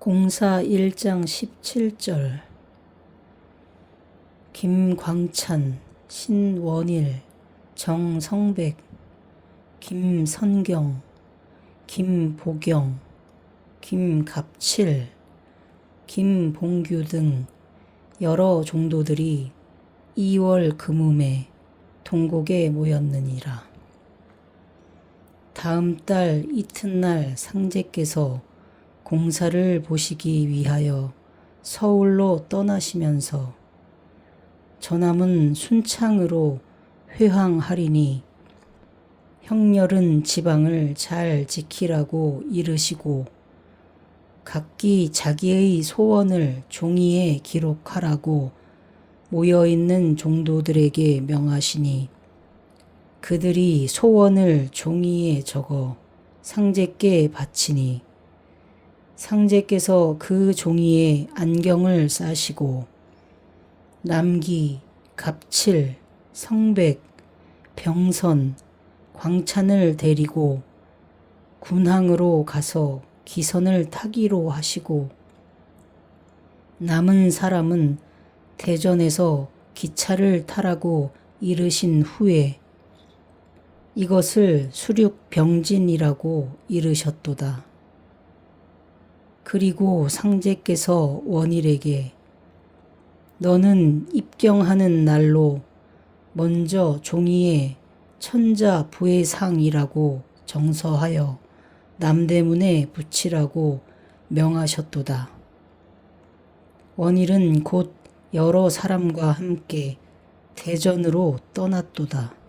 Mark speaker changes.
Speaker 1: 공사 1장 17절 김광찬, 신원일, 정성백, 김선경, 김보경, 김갑칠, 김봉규 등 여러 종도들이 2월 금음에 동곡에 모였느니라. 다음 달 이튿날 상제께서 공사를 보시기 위하여 서울로 떠나시면서 저남은 순창으로 회항하리니 형렬은 지방을 잘 지키라고 이르시고 각기 자기의 소원을 종이에 기록하라고 모여 있는 종도들에게 명하시니 그들이 소원을 종이에 적어 상제께 바치니 상제께서 그 종이에 안경을 싸시고 남기, 갑칠, 성백, 병선, 광찬을 데리고 군항으로 가서 기선을 타기로 하시고 남은 사람은 대전에서 기차를 타라고 이르신 후에 이것을 수륙병진이라고 이르셨도다. 그리고 상제께서 원일에게 너는 입경하는 날로 먼저 종이에 천자 부의상이라고 정서하여 남대문에 붙이라고 명하셨도다. 원일은 곧 여러 사람과 함께 대전으로 떠났도다.